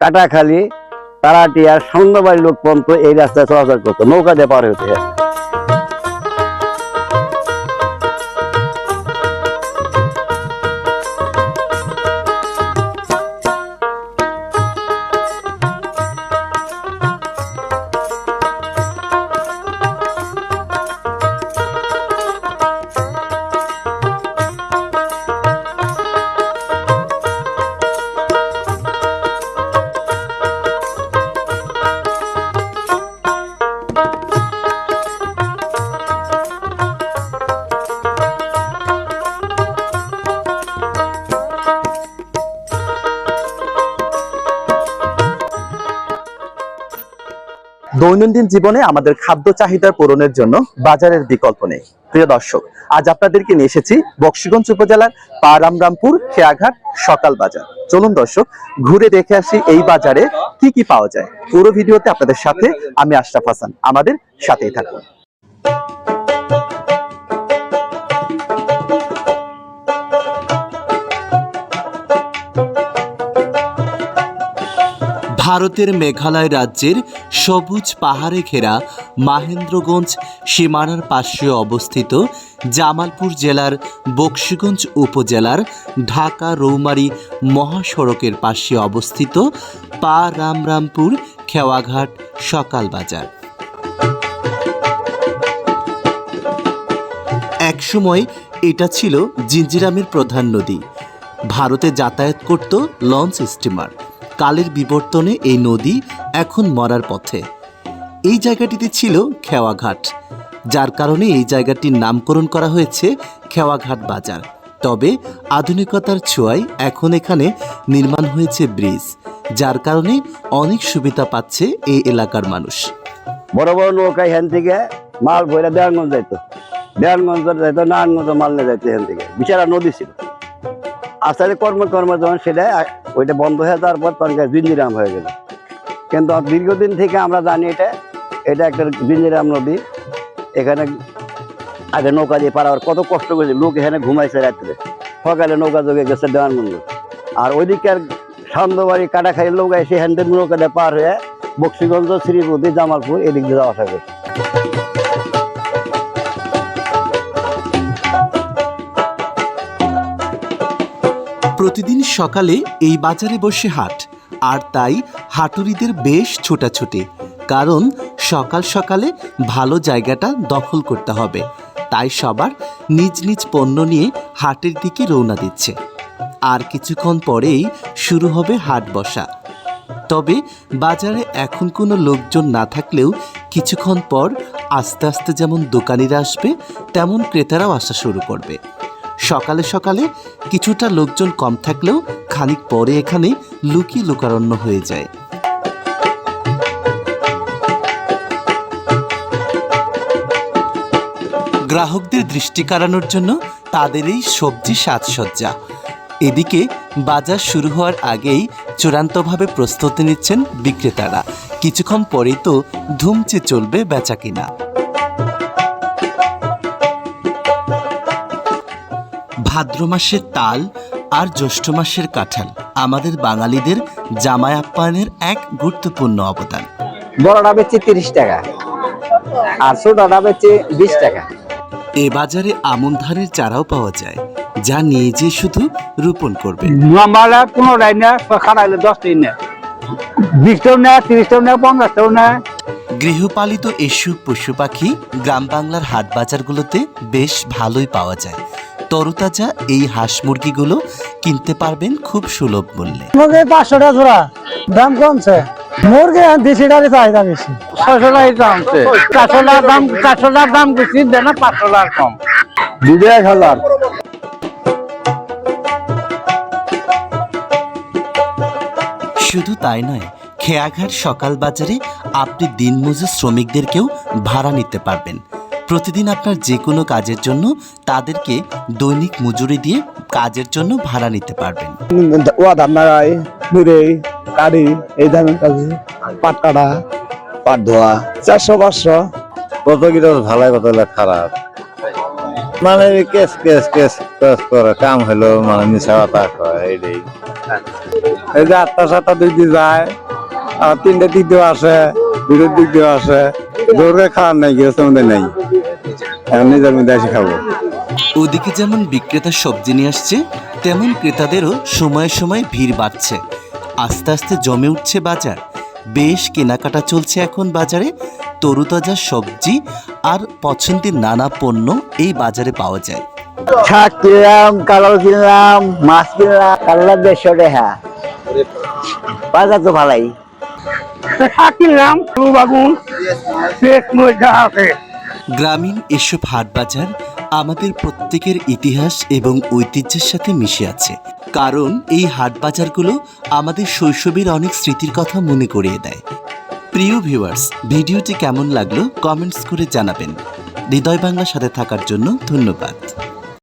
কাটাখালি তারাটিয়া সন্ধ্যাবাড়ি লোক পর্যন্ত এই রাস্তায় চলাচল করতো। নৌকা দিয়ে পার হতে দৈনন্দিন জীবনে আমাদের খাদ্য চাহিদার পূরণের জন্য বাজারের বিকল্প নেই। প্রিয় দর্শক, আজ আপনাদেরকে নিয়ে এসেছি বক্সিগঞ্জ উপজেলার পারামরামপুর খেয়াঘাট সকাল বাজার। চলুন দর্শক, ঘুরে দেখে আসি এই বাজারে কি কি পাওয়া যায়। পুরো ভিডিওতে আপনাদের সাথে আমি আশরাফ হাসান, আমাদের সাথেই থাকুন। ভারতের মেঘালয় রাজ্যের সবুজ পাহাড়ে ঘেরা মাহেন্দ্রগঞ্জ সীমানার পাশে অবস্থিত জামালপুর জেলার বক্সিগঞ্জ উপজেলার ঢাকা রৌমারী মহাসড়কের পাশে অবস্থিত পা রামরামপুর খেওয়াঘাট সকাল বাজার একসময় এটা ছিল জিঞ্জিরামের প্রধান নদী। ভারতে যাতায়াত করত লঞ্চ স্টিমার। কালের বিবর্তনে এই নদী এখন মরার পথে। এই জায়গাটিতে ছিল খেওয়াঘাট, যার কারণে এই জায়গাটির নামকরণ করা হয়েছে খেওয়াঘাট বাজার। তবে আধুনিকতার ছোঁয়ায় এখন এখানে নির্মাণ হয়েছে ব্রিজ, যার কারণে অনেক সুবিধা পাচ্ছে এই এলাকার মানুষ। বড় বড় নৌকা এখান থেকে মাল ভরে দেয়ানগঞ্জ যাইতো। দেয়ানগঞ্জ যাইতো নারায়ণগঞ্জ মাল নিয়ে যাইতো এখান থেকে। বিচারা নদী ছিল। আস্তে কর্ম কর্ম যখন সেটা ওইটা বন্ধ হয়ে যাওয়ার পর তখন জিঞ্জিরাম হয়ে গেল। কিন্তু দীর্ঘদিন থেকে আমরা জানি এটা এটা একটা জিঞ্জিরাম নদী। এখানে আগে নৌকা দিয়ে পারাবার কত কষ্ট করেছে, লোক এখানে ঘুমাইছে রাত্রে। সকালে নৌকা যোগে গেছে দেওয়ানগঞ্জ। আর ওইদিকের সান্দবাড়ি কাটাখাই লোক এসে থেকে নৌকা দিয়ে পার হয়ে বক্সিগঞ্জ, শ্রীপতি, জামালপুর এদিক দিয়ে যাওয়া আসা করছে। প্রতিদিন সকালে এই বাজারে বসে হাট, আর তাই হাটুরিদের বেশ ছোটাছুটি, কারণ সকাল সকালে ভালো জায়গাটা দখল করতে হবে, তাই সবার নিজ নিজ পণ্য নিয়ে হাটের দিকে রওনা দিচ্ছে। আর কিছুক্ষণ পরেই শুরু হবে হাট বসা। তবে বাজারে এখন কোনো লোকজন না থাকলেও কিছুক্ষণ পর আস্তে আস্তে যেমন দোকানিরা আসবে, তেমন ক্রেতারাও আসা শুরু করবে। সকালে সকালে কিছুটা লোকজন কম থাকলেও খানিক পরে এখানে লুকি লোকারণ্য হয়ে যায়। গ্রাহকদের দৃষ্টি কাড়ানোর জন্য তাদের এই সবজি সাজসজ্জা। এদিকে বাজার শুরু হওয়ার আগেই চূড়ান্তভাবে প্রস্তুতি নিচ্ছেন বিক্রেতারা। কিছুক্ষণ পরেই তো ধুমচে চলবে বেচা কিনা ভাদ্র মাসের তাল আর জ্যৈষ্ঠ মাসের কাঁঠাল আমাদের বাঙালিদের জামাই আপ্যায়নের এক গুরুত্বপূর্ণ অবদান। বড়টা বেচছে তিরিশ টাকা আর ছোটটা বেচছে বিশ টাকা। এ বাজারে আমন ধানের চারাও পাওয়া যায় যা নিয়ে যে শুধু রোপণ করবে। পনেরোটাই দশটাই বিশটাও তিরিশটাও পঞ্চাশটাও নেয়। গৃহপালিত এসব পশু পাখি গ্রাম বাংলার হাট বাজারগুলোতে বেশ ভালোই পাওয়া যায়। তরতাজা এই হাঁস মুরগিগুলো কিনতে পারবেন খুব সুলভ মূল্যে। মুরগি পাঁচশো টাকা জোড়া দাম কমছে? মুরগি দেশিটারই চাহিদা বেশি। ছয়শো টাকা চারশো টাকার দাম চারশো টাকার দাম বেশি পাঁচশো টাকার কম। এক হাজার। শুধু তাই নয় খেয়াঘাট সকাল বাজারে আপনি দিনমজুর শ্রমিকদেরকেও ভাড়া নিতে পারবেন। প্রতিদিন আপনার যে কোনো কাজের জন্য তাদেরকে দৈনিক মজুরি দিয়ে কাজের জন্য ভাড়া নিতে পারবেন। ও দাম নাগাই কারি এই দামের কাছে পাট কাটা পাট ধোয়া। চারশো পাঁচশো। কত কিলো ভালো কত খারাপ। মানে কেস কেস কেস কেস করে কাম হলো মানে মিশা কথা কয় এই যে আটটা সাতটা দিক দিয়ে যায় আর তিনটে দিক দিয়েও আসে দুটোর দিক দিয়েও আসে জোরে খাওয়ার নাই গেছে আমাদের নেই। এখন নিজের মধ্যে এসে খাব। ওদিকে যেমন বিক্রেতা সবজি নিয়ে আসছে তেমন ক্রেতাদেরও সময়ে সময়ে ভিড় বাড়ছে। আস্তে আস্তে জমে উঠছে বাজার। বেশ কেনাকাটা চলছে এখন বাজারে। তরুতাজা সবজি আর পছন্দের নানা পণ্য এই বাজারে পাওয়া যায়। শাক কিনলাম কালার কিনলাম মাছ কিনলাম কালার দেড়শো টাকা। বাজার তো ভালাই। শাক কিনলাম বাগুন। গ্রামীণ এসব হাট বাজার আমাদের প্রত্যেকের ইতিহাস এবং ঐতিহ্যের সাথে মিশে আছে। কারণ এই হাট বাজারগুলো আমাদের শৈশবের অনেক স্মৃতির কথা মনে করিয়ে দেয়। প্রিয় ভিউয়ার্স, ভিডিওটি কেমন লাগল কমেন্টস করে জানাবেন। হৃদয় বাংলার সাথে থাকার জন্য ধন্যবাদ।